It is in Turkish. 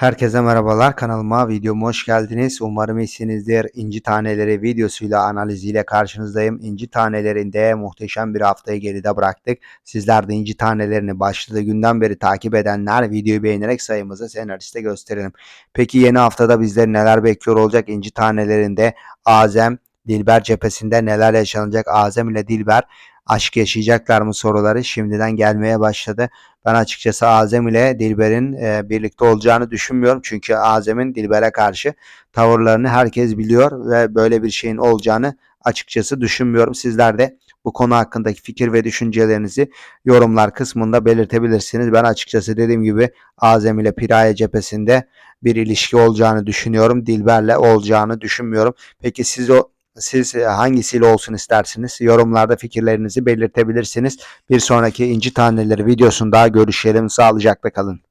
Herkese merhabalar kanalıma videoma hoş geldiniz. Umarım iyisinizdir. İnci Taneleri videosuyla analiziyle karşınızdayım. İnci Tanelerinde muhteşem bir haftayı geride bıraktık. Sizler de İnci Tanelerini başladığı günden beri takip edenler videoyu beğenerek sayımızı senariste gösterelim. Peki yeni haftada bizleri neler bekliyor olacak İnci Tanelerinde? Azem, Dilber cephesinde neler yaşanacak? Azem ile Dilber aşk yaşayacaklar mı soruları şimdiden gelmeye başladı. Ben açıkçası Azem ile Dilber'in e, birlikte olacağını düşünmüyorum. Çünkü Azem'in Dilber'e karşı tavırlarını herkes biliyor ve böyle bir şeyin olacağını açıkçası düşünmüyorum. Sizler de bu konu hakkındaki fikir ve düşüncelerinizi yorumlar kısmında belirtebilirsiniz. Ben açıkçası dediğim gibi Azem ile Piraye cephesinde bir ilişki olacağını düşünüyorum. Dilber'le olacağını düşünmüyorum. Peki siz o siz e, hangisiyle olsun istersiniz? Yorumlarda fikirlerinizi belirtebilirsiniz. Bir sonraki İnci Taneleri videosunda görüşelim. Sağlıcakla kalın.